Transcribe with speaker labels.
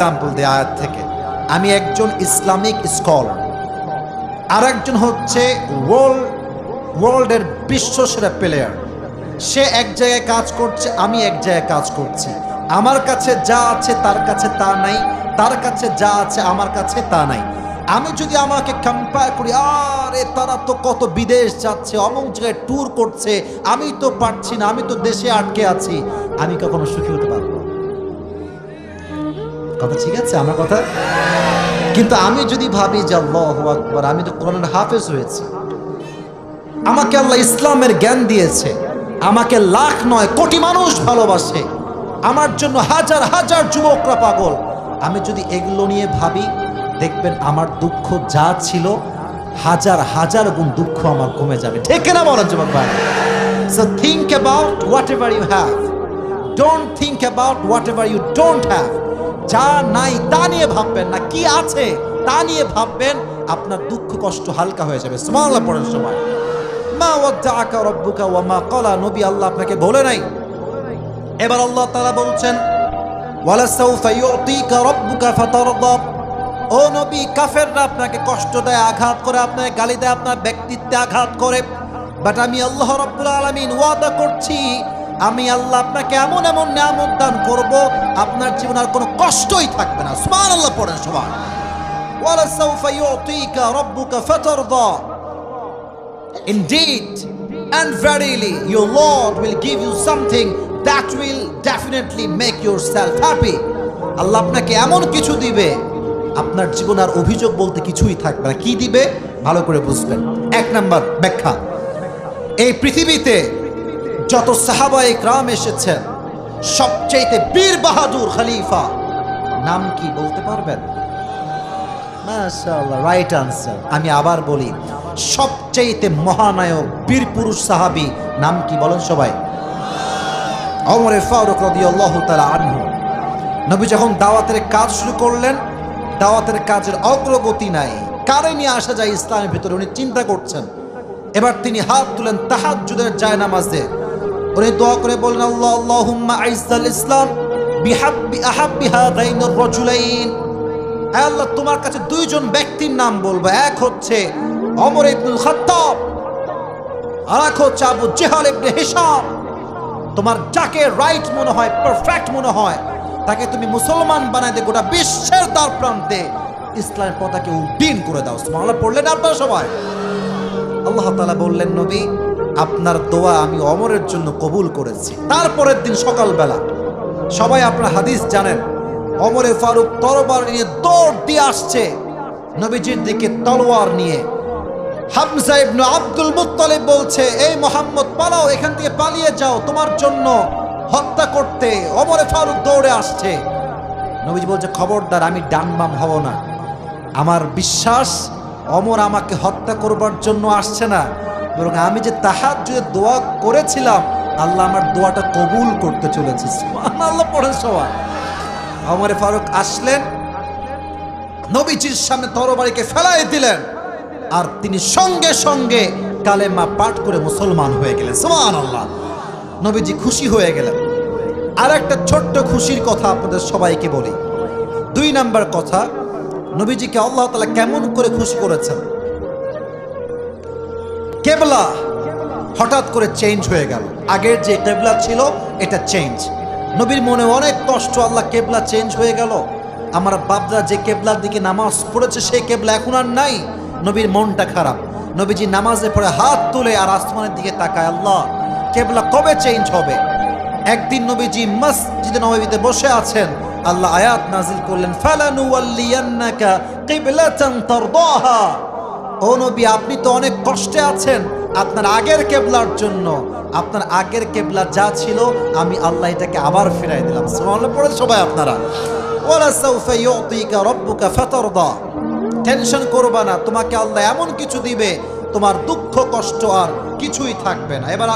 Speaker 1: Example দেয় থেকে, আমি একজন ইসলামিক স্কলার আর একজন হচ্ছে ওয়ার্ল্ড ওয়ার্ল্ডের বিশ্বসেরা প্লেয়ার সে এক জায়গায় কাজ করছে, আমি এক জায়গায় কাজ করছি, আমার কাছে যা আছে তার কাছে তা নাই, তার কাছে যা আছে আমার কাছে তা নাই, আমি যদি আমাকে কম্পেয়ার করি, আরে তারা তো কত বিদেশ যাচ্ছে, অমুক জায়গায় ট্যুর করছে, আমি তো পারছি না, আমি তো দেশে আটকে আছি, আমি কখনো সুখী হতে পারব না। কথা ঠিক আছে, আমার কথা? কিন্তু আমি যদি ভাবি যে আল্লাহ আকবর, আমি তো কোরআনের হাফেজ হয়েছি। আমাকে আল্লাহ ইসলামের জ্ঞান দিয়েছে, আমাকে লাখ নয় কোটি মানুষ ভালোবাসে। আমার জন্য হাজার হাজার যুবকরা পাগল। আমি যদি এগুলো নিয়ে ভাবি, দেখবেন আমার দুঃখ যা ছিল, হাজার হাজার গুণ দুঃখ আমার কমে যাবে। ঠিক না বলেন যুবক ভাই? So think about whatever you have don't think about whatever you don't have যা নাই তা নিয়ে ভাববেন না। কি আছে তা নিয়ে ভাববেন, আপনার দুঃখ কষ্ট হালকা হয়ে যাবে। সুবহানাল্লাহ পড়েন সময়। মা ওয়াদ্দাআকা রাব্বুকা ওয়া মা ক্বালা। নবী আল্লাহ আপনাকে বলে নাই। এবার আল্লাহ তাআলা বলছেন ও নবী, কাফেররা আপনাকে কষ্ট দেয়, আঘাত করে, আপনাকে গালি দেয়, আপনার ব্যক্তিত্বে আঘাত করে। বাট আমি আল্লাহ রাব্বুল আলামিন ওয়াদা করছি আমি আল্লাহ আপনাকে এমন এমন নিয়ামত দান করব আপনার জীবনে আর কোনো কষ্টই থাকবে না। সুবহানাল্লাহ পড়েন সবাই। Indeed, and verily, your Lord will give you something that will definitely make yourself happy. আল্লাহ আপনাকে এমন কিছু দিবে আপনার জীবন আর অভিযোগ বলতে কিছুই থাকবে না। কি দিবে? ভালো করে বুঝবেন। এক নাম্বার ব্যাখ্যা। এই পৃথিবীতে যত সাহাবায়ে ক্রাম এসেছেন সবচেয়েতে বীর বাহাদুর খালিফা, নাম কি বলতে পারবেন? রাইট আনসার আমি আবার বলি সবচেয়েতে মহানায়ক বীর পুরুষ সাহাবী, নাম কি বলেন সবাই? অমরে ফারুক রাদিয়াল্লাহু তাআলা আনহু। নবী যখন দাওয়াতের কাজ শুরু করলেন, দাওয়াতের কাজের অগ্রগতি নাই, কারে নিয়ে আসা যায় ইসলামের ভিতরে উনি চিন্তা করছেন। এবার তিনি হাত তুলেন তাহাজ্জুদের জায়নামাজে। উনি দোয়া করে বললেন আল্লাহ, আল্লাহুম্মা আইজ্জাল ইসলাম বিহাব্বি আহাব্বি হাদাইনির রাজুলাইন। আল্লাহ, তোমার কাছে দুইজন ব্যক্তির নাম বলব। এক হচ্ছে অমর ইবনুল খাত্তাব আর এক হচ্ছে আবু জেহাল ইবনে হিসাম তোমার যাকে রাইট মনে হয় পারফেক্ট মনে হয়, তাকে তুমি মুসলমান বানাই দে, গোটা বিশ্বের দ্বার প্রান্তে ইসলামের পতাকে উড্ডীন করে দাও। সুবহানাল্লাহ, পড়লেন আপনারা সবাই? আল্লাহ তাআলা বললেন, নবী আপনার দোয়া আমি অমরের জন্য কবুল করেছি। তারপরের দিন সকালবেলা সবাই আপনার হাদিস জানেন। অমরে ফারুক তরবার নিয়ে দৌড় দিয়ে আসছে। নবীজির দিকে তলোয়ার নিয়ে। হামজা ইবনু আব্দুল মুত্তালিব বলছে, এই মোহাম্মদ, পালাও, এখান থেকে পালিয়ে যাও। তোমার জন্য হত্যা করতে অমরে ফারুক দৌড়ে আসছে। নবীজি বলছে, খবরদার, আমি ডানবাম হব না। আমার বিশ্বাস, অমর আমাকে হত্যা করবার জন্য আসছে না। বরং আমি যে তাহার যে দোয়া করেছিলাম, আল্লাহ আমার দোয়াটা কবুল করতে চলেছে। আল্লাহ পড়েন সবাই। অমরে ফারুক আসলেন, নবীজির সামনে তরবারিকে ফেলাই দিলেন, আর তিনি সঙ্গে সঙ্গে কালেমা পাঠ করে মুসলমান হয়ে গেলেন। সমান আল্লাহ নবীজি খুশি হয়ে গেলেন। আর একটা ছোট্ট খুশির কথা আপনাদের সবাইকে বলি। দুই নাম্বার কথা, নবীজিকে আল্লাহ তালা কেমন করে খুশি করেছেন? কেবলা হঠাৎ করে চেঞ্জ হয়ে গেল। আগের যে কেবলা ছিল, এটা চেঞ্জ নবীর মনে অনেক কষ্ট, আল্লাহ কেবলা চেঞ্জ হয়ে গেল। আমার বাপদা যে কেবলার দিকে নামাজ পড়েছে, সেই কেবলা এখন আর নাই। নবীর মনটা খারাপ। নবীজি নামাজে পড়ে হাত তুলে আর আসমানের দিকে তাকায়, আল্লাহ, কেবলা কবে চেঞ্জ হবে? একদিন নবীজি মসজিদে নবীতে বসে আছেন। আল্লাহ আয়াত নাজিল করলেন ফালানু ওয়াল্লিয়ান্নাকা কিবলাতান তারদাহা। ও নবী, আপনি তো অনেক কষ্টে আছেন আপনার আগের কেবলার জন্য। আপনার আগের কেবলা যা ছিল, আমি আল্লাহ এটাকে আবার ফিরাই দিলাম। পড়েন পড়ে সবাই আপনারা। টেনশন করবা না, তোমাকে আল্লাহ এমন কিছু দিবে, তোমার দুঃখ, কষ্ট আর কিছুই থাকবে না। এবার